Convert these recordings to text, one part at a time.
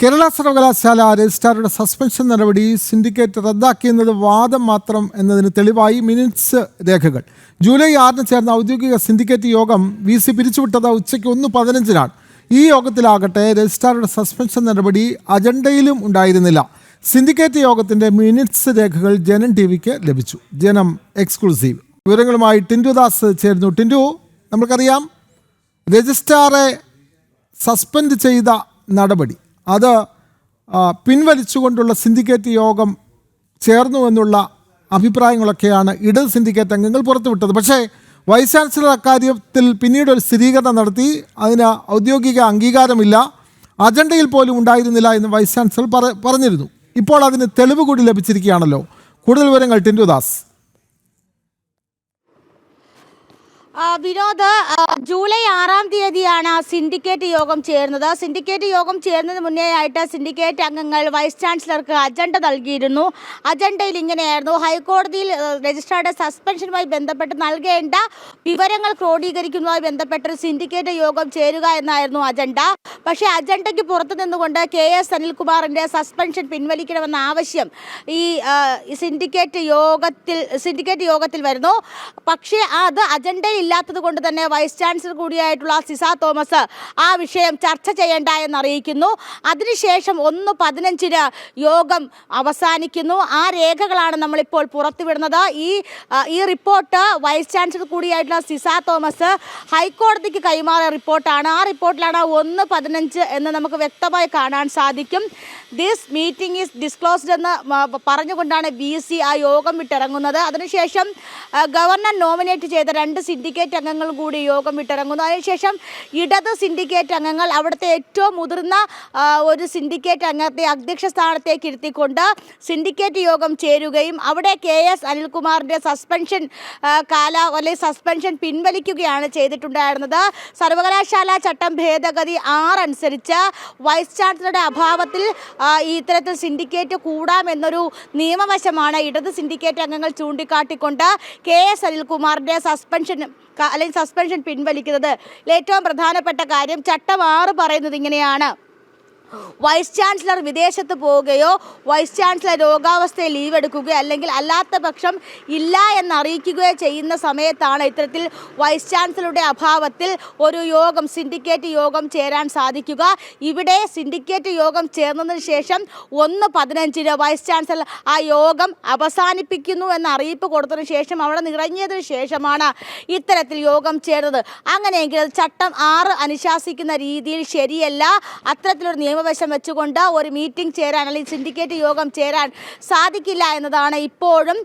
കേരള സർവകലാശാല രജിസ്ട്രാറുടെ സസ്പെൻഷൻ നടപടി സിൻഡിക്കേറ്റ് റദ്ദാക്കിയെന്നത് വാദം മാത്രം എന്നതിന് തെളിവായി മിനിറ്റ്സ് രേഖകൾ. ജൂലൈ ആറിന് ചേർന്ന ഔദ്യോഗിക സിൻഡിക്കേറ്റ് യോഗം വി സി പിരിച്ചുവിട്ടത് ഉച്ചയ്ക്ക് ഒന്ന് പതിനഞ്ചിനാണ്. ഈ യോഗത്തിലാകട്ടെ രജിസ്ട്രാറുടെ സസ്പെൻഷൻ നടപടി അജണ്ടയിലും ഉണ്ടായിരുന്നില്ല. സിൻഡിക്കേറ്റ് യോഗത്തിന്റെ മിനിറ്റ്സ് രേഖകൾ ജനം ടി വിക്ക് ലഭിച്ചു. ജനം എക്സ്ക്ലൂസീവ് വിവരങ്ങളുമായി ടിൻഡു ദാസ് ചേരുന്നു. ടിൻഡു നമുക്കറിയാം രജിസ്ട്രാറെ സസ്പെൻഡ് ചെയ്ത നടപടി. അത് പിൻവലിച്ചുകൊണ്ടുള്ള സിൻഡിക്കേറ്റ് യോഗം ചേർന്നു എന്നുള്ള അഭിപ്രായങ്ങളൊക്കെയാണ് ഇടത് സിൻഡിക്കേറ്റ് അംഗങ്ങൾ പുറത്തുവിട്ടത്. പക്ഷേ വൈസ് ചാൻസലർ അക്കാര്യത്തിൽ പിന്നീട് ഒരു സ്ഥിരീകരണം നടത്തി. അതിന് ഔദ്യോഗിക അംഗീകാരമില്ല. അജണ്ടയിൽ പോലും ഉണ്ടായിരുന്നില്ല എന്ന് വൈസ് ചാൻസലർ പറഞ്ഞിരുന്നു. ഇപ്പോൾ അതിന് തെളിവ് കൂടി ലഭിച്ചിരിക്കുകയാണല്ലോ. കൂടുതൽ വിവരങ്ങൾ ടിൻഡു ദാസ് ആ, വിനോദ് ജൂലൈ ആറാം തീയതിയാണ് സിൻഡിക്കേറ്റ് യോഗം ചേർന്നത് സിൻഡിക്കേറ്റ് യോഗം ചേർന്നതിന് മുന്നേ ആയിട്ട് സിൻഡിക്കേറ്റ് അംഗങ്ങൾ വൈസ് ചാൻസലർക്ക് അജണ്ട നൽകിയിരുന്നു. അജണ്ടയിൽ ഇങ്ങനെയായിരുന്നു. ഹൈക്കോടതിയിൽ രജിസ്ട്രാർഡ് സസ്പെൻഷനുമായി ബന്ധപ്പെട്ട് നൽകേണ്ട വിവരങ്ങൾ ക്രോഡീകരിക്കുന്നതുമായി ബന്ധപ്പെട്ട് സിൻഡിക്കേറ്റ് യോഗം ചേരുക എന്നായിരുന്നു അജണ്ട. പക്ഷേ അജണ്ടയ്ക്ക് പുറത്തു നിന്നുകൊണ്ട് കെ എസ് അനിൽകുമാറിന്റെ സസ്പെൻഷൻ പിൻവലിക്കണമെന്ന ആവശ്യം ഈ സിൻഡിക്കേറ്റ് യോഗത്തിൽ സിൻഡിക്കേറ്റ് യോഗത്തിൽ വരുന്നു. പക്ഷേ അത് അജണ്ടയിൽ ഇല്ലാത്തത് കൊണ്ട് തന്നെ വൈസ് ചാൻസലർ കൂടിയായിട്ടുള്ള സിസ തോമസ് ആ വിഷയം ചർച്ച ചെയ്യേണ്ട എന്നറിയിക്കുന്നു. അതിനുശേഷം ഒന്ന് പതിനഞ്ചിന് യോഗം അവസാനിക്കുന്നു. ആ രേഖകളാണ് നമ്മളിപ്പോൾ പുറത്തുവിടുന്നത്. ഈ ഈ റിപ്പോർട്ട് വൈസ് ചാൻസലർ കൂടിയായിട്ടുള്ള സിസ തോമസ് ഹൈക്കോടതിക്ക് കൈമാറിയ റിപ്പോർട്ടാണ്. ആ റിപ്പോർട്ടിലാണ് ഒന്ന് പതിനഞ്ച് എന്ന് നമുക്ക് വ്യക്തമായി കാണാൻ സാധിക്കും. ദിസ് മീറ്റിംഗ് ഈസ് ഡിസ്ക്ലോസ്ഡ് എന്ന് പറഞ്ഞുകൊണ്ടാണ് ബി സി ആ യോഗം വിട്ടിറങ്ങുന്നത്. അതിനുശേഷം ഗവർണർ നോമിനേറ്റ് ചെയ്ത രണ്ട് സിൻഡിക്കേറ്റ് അംഗങ്ങൾ കൂടി യോഗം വിട്ടിറങ്ങുന്നു. അതിനുശേഷം ഇടത് സിൻഡിക്കേറ്റ് അംഗങ്ങൾ അവിടുത്തെ ഏറ്റവും മുതിർന്ന ഒരു സിൻഡിക്കേറ്റ് അംഗത്തെ അധ്യക്ഷ സ്ഥാനത്തേക്ക് ഇരുത്തിക്കൊണ്ട് സിൻഡിക്കേറ്റ് യോഗം ചേരുകയും അവിടെ കെ എസ് അനിൽകുമാറിന്റെ സസ്പെൻഷൻ കാല അല്ലെങ്കിൽ സസ്പെൻഷൻ പിൻവലിക്കുകയാണ് ചെയ്തിട്ടുണ്ടായിരുന്നത്. സർവകലാശാല ചട്ടം ഭേദഗതി ആറനുസരിച്ച് വൈസ് ചാൻസലറുടെ അഭാവത്തിൽ ഈ ഇത്തരത്തിൽ സിൻഡിക്കേറ്റ് കൂടാമെന്നൊരു നിയമവശമാണ് ഇടത് സിൻഡിക്കേറ്റ് അംഗങ്ങൾ ചൂണ്ടിക്കാട്ടിക്കൊണ്ട് കെ എസ് അനിൽകുമാറിന്റെ സസ്പെൻഷൻ അല്ലെങ്കിൽ സസ്പെൻഷൻ പിൻവലിക്കുന്നത്. ഏറ്റവും പ്രധാനപ്പെട്ട കാര്യം ചട്ടം ആറ് പറയുന്നത് ഇങ്ങനെയാണ്. വൈസ് ചാൻസലർ വിദേശത്ത് പോവുകയോ വൈസ് ചാൻസലർ രോഗാവസ്ഥയിൽ ലീവ് എടുക്കുകയോ അല്ലെങ്കിൽ അല്ലാത്ത പക്ഷം ഇല്ല എന്നറിയിക്കുകയോ ചെയ്യുന്ന സമയത്താണ് ഇത്തരത്തിൽ വൈസ് ചാൻസലറുടെ അഭാവത്തിൽ ഒരു യോഗം സിൻഡിക്കേറ്റ് യോഗം ചേരാൻ സാധിക്കുക. ഇവിടെ സിൻഡിക്കേറ്റ് യോഗം ചേർന്നതിന് ശേഷം ഒന്ന് പതിനഞ്ചിന് വൈസ് ചാൻസലർ ആ യോഗം അവസാനിപ്പിക്കുന്നു എന്ന അറിയിപ്പ് കൊടുത്തതിന് ശേഷം അവിടെ നിറഞ്ഞതിന് ശേഷമാണ് ഇത്തരത്തിൽ യോഗം ചേർന്നത്. അങ്ങനെയെങ്കിൽ ചട്ടം ആറ് അനുശാസിക്കുന്ന രീതിയിൽ ശരിയല്ല. അത്തരത്തിലൊരു നിയമവശം വെച്ചുകൊണ്ട് ഒരു മീറ്റിംഗ് ചേരാൻ അല്ലെങ്കിൽ സിൻഡിക്കേറ്റ് യോഗം ചേരാൻ സാധിക്കില്ല എന്നതാണ് ഇപ്പോഴും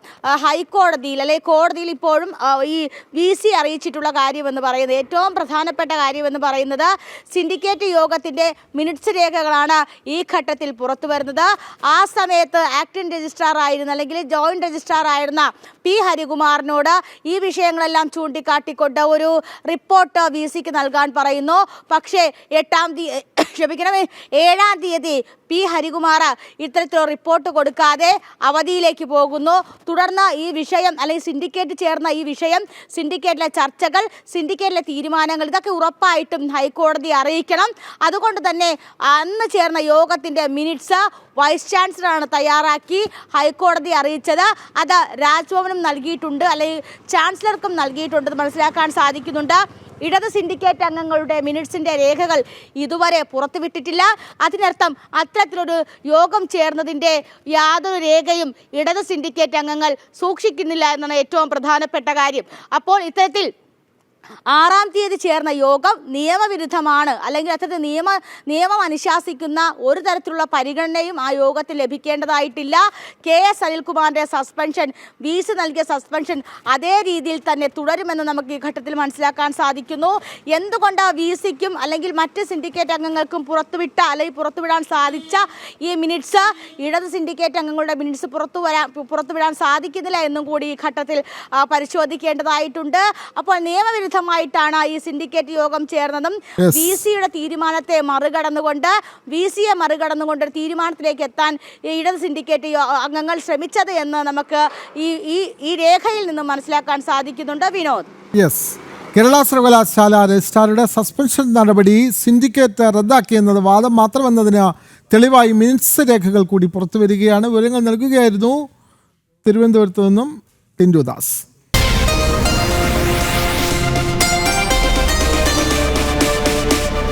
ഹൈക്കോടതിയിൽ അല്ലെങ്കിൽ കോടതിയിൽ ഇപ്പോഴും ഈ വി സി അറിയിച്ചിട്ടുള്ള കാര്യമെന്ന് പറയുന്നത്. ഏറ്റവും പ്രധാനപ്പെട്ട കാര്യമെന്ന് പറയുന്നത് സിൻഡിക്കേറ്റ് യോഗത്തിന്റെ മിനിറ്റ്സ് രേഖകളാണ് ഈ ഘട്ടത്തിൽ പുറത്തു വരുന്നത്. ആ സമയത്ത് ആക്ടിംഗ് രജിസ്ട്രാർ ആയിരുന്ന അല്ലെങ്കിൽ ജോയിന്റ് രജിസ്ട്രാർ ആയിരുന്ന പി ഹരികുമാറിനോട് ഈ വിഷയങ്ങളെല്ലാം ചൂണ്ടിക്കാട്ടിക്കൊണ്ട് ഒരു റിപ്പോർട്ട് വി സിക്ക് നൽകാൻ പറയുന്നു. പക്ഷേ എട്ടാം തീയതി ക്ഷമിക്കണമേ ഏഴാം തീയതി പി ഹരികുമാർ ഇത്തരത്തിലുള്ള റിപ്പോർട്ട് കൊടുക്കാതെ അവധിയിലേക്ക് പോകുന്നു. തുടർന്ന് ഈ വിഷയം അല്ലെങ്കിൽ സിൻഡിക്കേറ്റ് ചേർന്ന ഈ വിഷയം സിൻഡിക്കേറ്റിലെ ചർച്ചകൾ സിൻഡിക്കേറ്റിലെ തീരുമാനങ്ങൾ ഇതൊക്കെ ഉറപ്പായിട്ടും ഹൈക്കോടതി അറിയിക്കണം. അതുകൊണ്ട് തന്നെ അന്ന് ചേർന്ന യോഗത്തിന്റെ മിനിറ്റ്സ് വൈസ് ചാൻസലറാണ് തയ്യാറാക്കി ഹൈക്കോടതി അറിയിച്ചത്. അത് രാജ്ഭവനും നൽകിയിട്ടുണ്ട്. അല്ലെങ്കിൽ ചാൻസലർക്കും നൽകിയിട്ടുണ്ടെന്ന് മനസ്സിലാക്കാൻ സാധിക്കുന്നുണ്ട്. ഇടത് സിൻഡിക്കേറ്റ് അംഗങ്ങളുടെ മിനിറ്റ്സിന്റെ രേഖകൾ ഇതുവരെ പുറത്തുവിട്ടിട്ടില്ല. അതിനർത്ഥം അത്തരത്തിലൊരു യോഗം ചേർന്നതിന്റെ യാതൊരു രേഖയും ഇടത് സിൻഡിക്കേറ്റ് അംഗങ്ങൾ സൂക്ഷിക്കുന്നില്ല എന്നാണ് ഏറ്റവും പ്രധാനപ്പെട്ട കാര്യം. അപ്പോൾ ഇത്തരത്തിൽ ആറാം തീയതി ചേർന്ന യോഗം നിയമവിരുദ്ധമാണ്. അല്ലെങ്കിൽ അത്തരത്തിൽ നിയമ നിയമം അനുശാസിക്കുന്ന ഒരു തരത്തിലുള്ള പരിഗണനയും ആ യോഗത്തിൽ ലഭിക്കേണ്ടതായിട്ടില്ല. കെ എസ് അനിൽകുമാറിന്റെ സസ്പെൻഷൻ വി സി നൽകിയ സസ്പെൻഷൻ അതേ രീതിയിൽ തന്നെ തുടരുമെന്ന് നമുക്ക് ഈ ഘട്ടത്തിൽ മനസ്സിലാക്കാൻ സാധിക്കുന്നു. എന്തുകൊണ്ട് വി സിക്കും അല്ലെങ്കിൽ മറ്റ് സിൻഡിക്കേറ്റ് അംഗങ്ങൾക്കും പുറത്തുവിട്ട അല്ലെങ്കിൽ പുറത്തുവിടാൻ സാധിച്ച ഈ മിനിറ്റ്സ് ഇടത് സിൻഡിക്കേറ്റ് അംഗങ്ങളുടെ മിനിറ്റ്സ് പുറത്തു വരാൻ പുറത്തുവിടാൻ സാധിക്കുന്നില്ല എന്നും കൂടി ഈ ഘട്ടത്തിൽ പരിശോധിക്കേണ്ടതായിട്ടുണ്ട്. അപ്പോൾ നിയമവിരുദ്ധമായിട്ടാണ് ഈ സിൻഡിക്കേറ്റ് യോഗം ചേർന്നതും. വി സിയുടെ തീരുമാനത്തെ മറികടന്നുകൊണ്ട് വി സിയെ മറികടന്നുകൊണ്ട് ഒരു തീരുമാനത്തിലേക്ക് എത്താൻ ഇടത് സിൻഡിക്കേറ്റ് അംഗങ്ങൾ ശ്രമിച്ചത് എന്ന് നമുക്ക് ഈ ഈ ഈ രേഖയിൽ നിന്നും മനസ്സിലാക്കാൻ സാധിക്കുന്നുണ്ട്. വിനോദ്. യെസ് കേരള സർവകലാശാല രജിസ്ട്രാറുടെ സസ്പെൻഷൻ നടപടി സിൻഡിക്കേറ്റ് റദ്ദാക്കിയെന്നത് വാദം മാത്രമെന്നതിന് തെളിവായി മിനിറ്റ്സ് രേഖകൾ കൂടി പുറത്തു വരികയാണ് വിവരങ്ങൾ നൽകുകയായിരുന്നു തിരുവനന്തപുരത്ത് നിന്നും ടിൻഡു ദാസ്